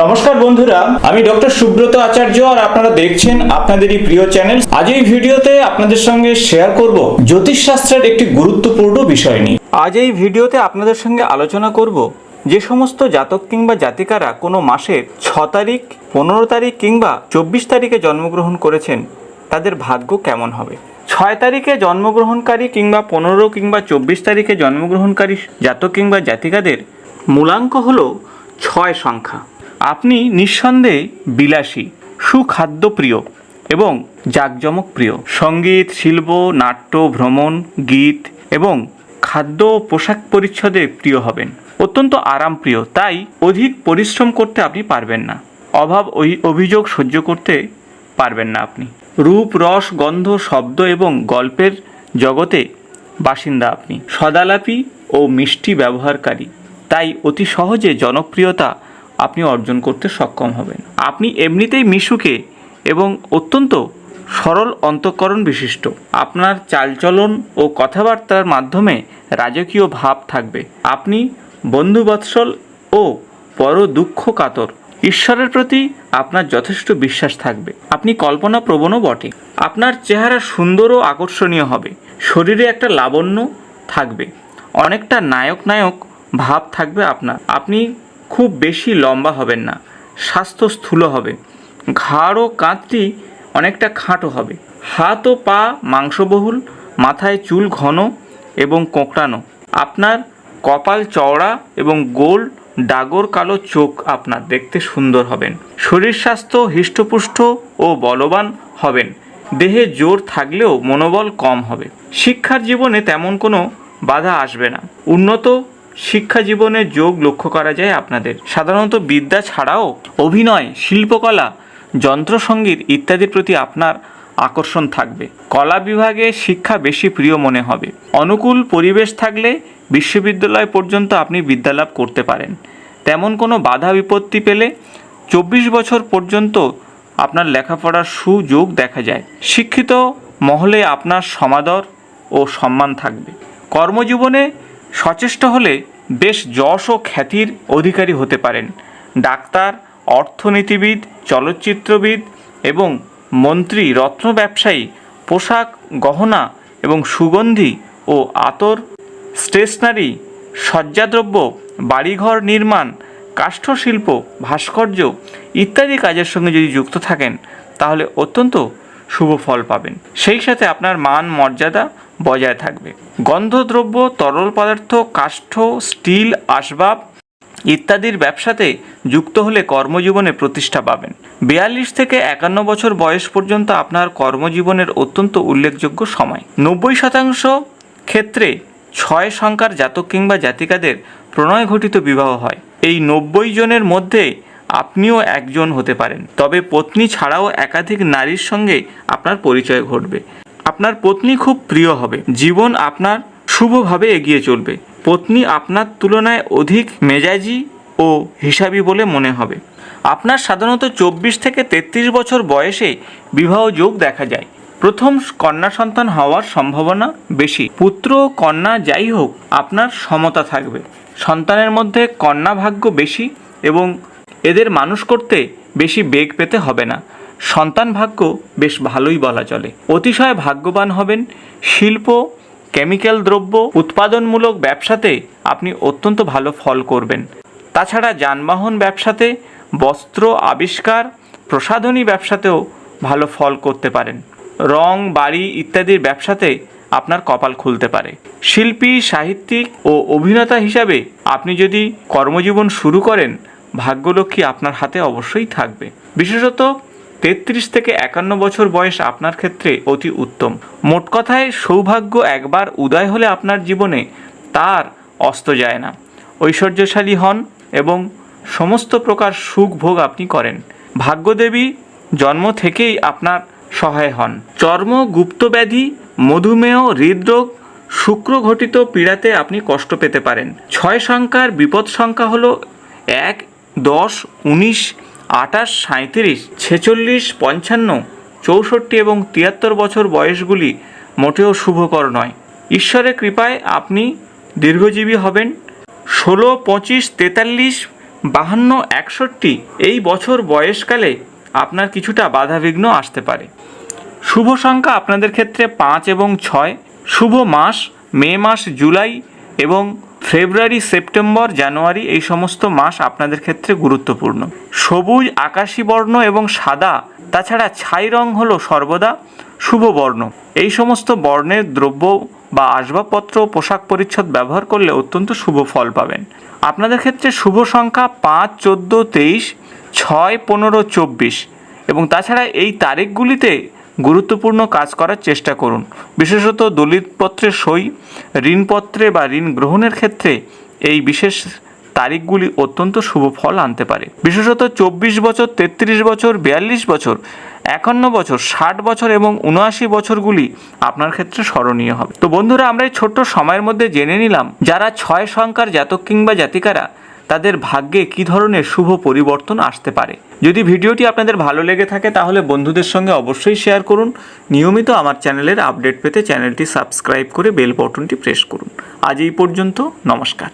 নমস্কার বন্ধুরা, আমি ডক্টর সুব্রত আচার্য আর আপনারা দেখছেন আপনাদেরই প্রিয় চ্যানেল। আজ এই ভিডিওতে আপনাদের সঙ্গে শেয়ার করব জ্যোতিষশাস্ত্রের একটি গুরুত্বপূর্ণ বিষয় নিয়ে। আজ এই ভিডিওতে আপনাদের সঙ্গে আলোচনা করব যে সমস্ত জাতক কিংবা জাতিকারা কোনো মাসের ছ তারিখ, পনেরো তারিখ কিংবা চব্বিশ তারিখে জন্মগ্রহণ করেছেন, তাদের ভাগ্য কেমন হবে? ছয় তারিখে জন্মগ্রহণকারী কিংবা পনেরো কিংবা চব্বিশ তারিখে জন্মগ্রহণকারী জাতক কিংবা জাতিকাদের মূলাঙ্ক হলো ছয় সংখ্যা। আপনি নিঃসন্দেহে বিলাসী, সুখাদ্যপ্রিয় এবং জাঁকজমক প্রিয় সংগীত, শিল্প, নাট্য, ভ্রমণ, গীত এবং খাদ্য পোশাক পরিচ্ছদে প্রিয় হবেন। অত্যন্ত আরামপ্রিয়, তাই অধিক পরিশ্রম করতে আপনি পারবেন না। অভাব অভিযোগ সহ্য করতে পারবেন না আপনি। রূপ, রস, গন্ধ, শব্দ এবং গল্পের জগতে বাসিন্দা আপনি। সদালাপি ও মিষ্টি ব্যবহারকারী, তাই অতি সহজে জনপ্রিয়তা আপনি অর্জন করতে সক্ষম হবেন। আপনি এমনিতেই মিশুকে এবং অত্যন্ত সরল অন্তঃকরণ বিশিষ্ট। আপনার চালচলন ও কথাবার্তার মাধ্যমে রাজকীয় ভাব থাকবে। আপনি বন্ধুবৎসল ও পর দুঃখ কাতর ঈশ্বরের প্রতি আপনার যথেষ্ট বিশ্বাস থাকবে। আপনি কল্পনা প্রবণও বটে। আপনার চেহারা সুন্দর ও আকর্ষণীয় হবে। শরীরে একটা লাবণ্য থাকবে। অনেকটা নায়ক নায়ক ভাব থাকবে আপনার। আপনি খুব বেশি লম্বা হবেন না স্বাস্থ্য স্থূল হবে। ঘাড় ও কাঁধটি অনেকটা খাটো হবে। হাত ও পা মাংসবহুল, মাথায় চুল ঘন এবং কোঁকড়ানো। আপনার কপাল চওড়া এবং গোল ডাগর কালো চোখ আপনার দেখতে সুন্দর হবেন। শরীর স্বাস্থ্য হৃষ্টপুষ্ট ও বলবান হবেন। দেহে জোর থাকলেও মনোবল কম হবে। শিক্ষার জীবনে তেমন কোনো বাধা আসবে না। উন্নত শিক্ষা জীবনে যোগ লক্ষ্য করা যায় আপনাদের। সাধারণত বিদ্যা ছাড়াও অভিনয়, শিল্পকলা যন্ত্রসঙ্গীত ইত্যাদির প্রতি আপনার আকর্ষণ থাকবে। কলা বিভাগে শিক্ষা বেশি প্রিয় মনে হবে। অনুকূল পরিবেশ থাকলে বিশ্ববিদ্যালয় পর্যন্ত আপনি বিদ্যালাভ করতে পারেন। তেমন কোনো বাধা বিপত্তি পেলে চব্বিশ বছর পর্যন্ত আপনার লেখাপড়ার সুযোগ দেখা যায়। শিক্ষিত মহলে আপনার সমাদর ও সম্মান থাকবে। কর্মজীবনে সচেষ্ট হলে বেশ যশ ও খ্যাতির অধিকারী হতে পারেন। ডাক্তার, অর্থনীতিবিদ, চলচ্চিত্রবিদ এবং মন্ত্রী, রত্ন ব্যবসায়ী, পোশাক, গহনা এবং সুগন্ধি ও আতর, স্টেশনারি সজ্জাদ্রব্য বাড়িঘর নির্মাণ, কাষ্ঠশিল্প, ভাস্কর্য ইত্যাদি কাজের সঙ্গে যদি যুক্ত থাকেন, তাহলে অত্যন্ত শুভ ফল পাবেন। সেই সাথে আপনার মান, মর্যাদা বজায় থাকবে। গন্ধদ্রব্য, তরল পদার্থ, কাষ্ঠ, স্টিল, আসবাব ইত্যাদির ব্যবসাতে যুক্ত হলে কর্মজীবনে প্রতিষ্ঠা পাবেন। বিয়াল্লিশ থেকে একান্ন বছর বয়স পর্যন্ত আপনার কর্মজীবনের অত্যন্ত উল্লেখযোগ্য সময়। নব্বই শতাংশ ক্ষেত্রে ছয় সংখ্যার জাতক কিংবা জাতিকাদের প্রণয় ঘটিত বিবাহ হয়। এই নব্বই জনের মধ্যে আপনিও একজন হতে পারেন। তবে পত্নী ছাড়াও একাধিক নারীর সঙ্গে আপনার পরিচয় ঘটবে। আপনার পত্নী খুব প্রিয় হবে। জীবন আপনার শুভভাবে এগিয়ে চলবে। পত্নী আপনার তুলনায় অধিক মেজাজি ও হিসাবি বলে মনে হবে। আপনার সাধারণত চব্বিশ থেকে তেত্রিশ বছর বয়সে বিবাহ যোগ দেখা যায়। প্রথম কন্যা সন্তান হওয়ার সম্ভাবনা বেশি। পুত্র ও কন্যা যাই হোক, আপনার সমতা থাকবে। সন্তানের মধ্যে কন্যা ভাগ্য বেশি এবং এদের মানুষ করতে বেশি বেগ পেতে হবে না। সন্তান ভাগ্য বেশ ভালোই বলা চলে। অতিশয় ভাগ্যবান হবেন শিল্প, কেমিক্যাল দ্রব্য, উৎপাদনমূলক ব্যবসাতে আপনি অত্যন্ত ভালো ফল করবেন। তাছাড়া যানবাহন ব্যবসাতে বস্ত্র আবিষ্কার, প্রসাধনী ব্যবসাতেও ভালো ফল করতে পারেন। রং, বাড়ি ইত্যাদির ব্যবসাতে আপনার কপাল খুলতে পারে। শিল্পী, সাহিত্যিক ও অভিনেতা হিসাবে আপনি যদি কর্মজীবন শুরু করেন, ভাগ্যলক্ষ্মী আপনার হাতে অবশ্যই থাকবে। বিশেষত তেত্রিশ থেকে একান্ন বছর বয়স আপনার ক্ষেত্রে অতি উত্তম। মোট কথায়, সৌভাগ্য একবার উদয় হলে আপনার জীবনে তার অস্ত যায় না। ঐশ্বর্যশালী হন এবং সমস্ত প্রকার সুখ ভোগ আপনি করেন। ভাগ্যদেবী জন্ম থেকেই আপনার সহায় হন। চর্ম গুপ্তব্যাধি মধুমেহ, হৃদরোগ, শুক্র ঘটিত পীড়াতে আপনি কষ্ট পেতে পারেন। ছয় সংখ্যার বিপদ সংখ্যা হলো এক, দশ, উনিশ আঠাশ সাঁত্রিশ ছেচল্লিশ, পঞ্চান্ন, চৌষট্টি এবং তিয়াত্তর বছর বয়সগুলি মোটেও শুভকর নয়। ঈশ্বরের কৃপায় আপনি দীর্ঘজীবী হবেন। ষোলো, পঁচিশ, তেতাল্লিশ, বাহান্ন, একষট্টি এই বছর বয়সকালে আপনার কিছুটা বাধাবিঘ্ন আসতে পারে। শুভ সংখ্যা আপনাদের ক্ষেত্রে পাঁচ এবং ছয়। শুভ মাস, মে মাস, জুলাই এবং ফেব্রুয়ারি, সেপ্টেম্বর, জানুয়ারি এই সমস্ত মাস আপনাদের ক্ষেত্রে গুরুত্বপূর্ণ। সবুজ, আকাশী বর্ণ এবং সাদা, তাছাড়া ছাই রং হলো সর্বদা শুভ বর্ণ। এই সমস্ত বর্ণের দ্রব্য বা আসবাবপত্র পোশাক পরিচ্ছদ ব্যবহার করলে অত্যন্ত শুভ ফল পাবেন। আপনাদের ক্ষেত্রে শুভ সংখ্যা পাঁচ, চোদ্দ, তেইশ, ছয়, পনেরো, চব্বিশ এবং তাছাড়া এই তারিখগুলিতে গুরুত্বপূর্ণ কাজ করার চেষ্টা করুন। বিশেষত দলিতপত্রের সই, ঋণপত্রে বা ঋণ গ্রহণের ক্ষেত্রে এই বিশেষ তারিখগুলি অত্যন্ত শুভ ফল আনতে পারে। বিশেষত চব্বিশ বছর, তেত্রিশ বছর, বিয়াল্লিশ বছর, একান্ন বছর, ষাট বছর এবং উনআশি বছরগুলি আপনার ক্ষেত্রে স্মরণীয় হবে। তো বন্ধুরা, আমরা এই ছোট্ট সময়ের মধ্যে জেনে নিলাম, যারা ছয় সংখ্যার জাতক কিংবা জাতিকারা তাদের ভাগ্যে কি ধরনের শুভ পরিবর্তন আসতে পারে? যদি ভিডিওটি আপনাদের ভালো লেগে থাকে, তাহলে বন্ধুদের সঙ্গে অবশ্যই শেয়ার করুন। নিয়মিত আমার চ্যানেলের আপডেট পেতে চ্যানেলটি সাবস্ক্রাইব করে বেল বটনটি প্রেস করুন। আজ এই পর্যন্ত, নমস্কার।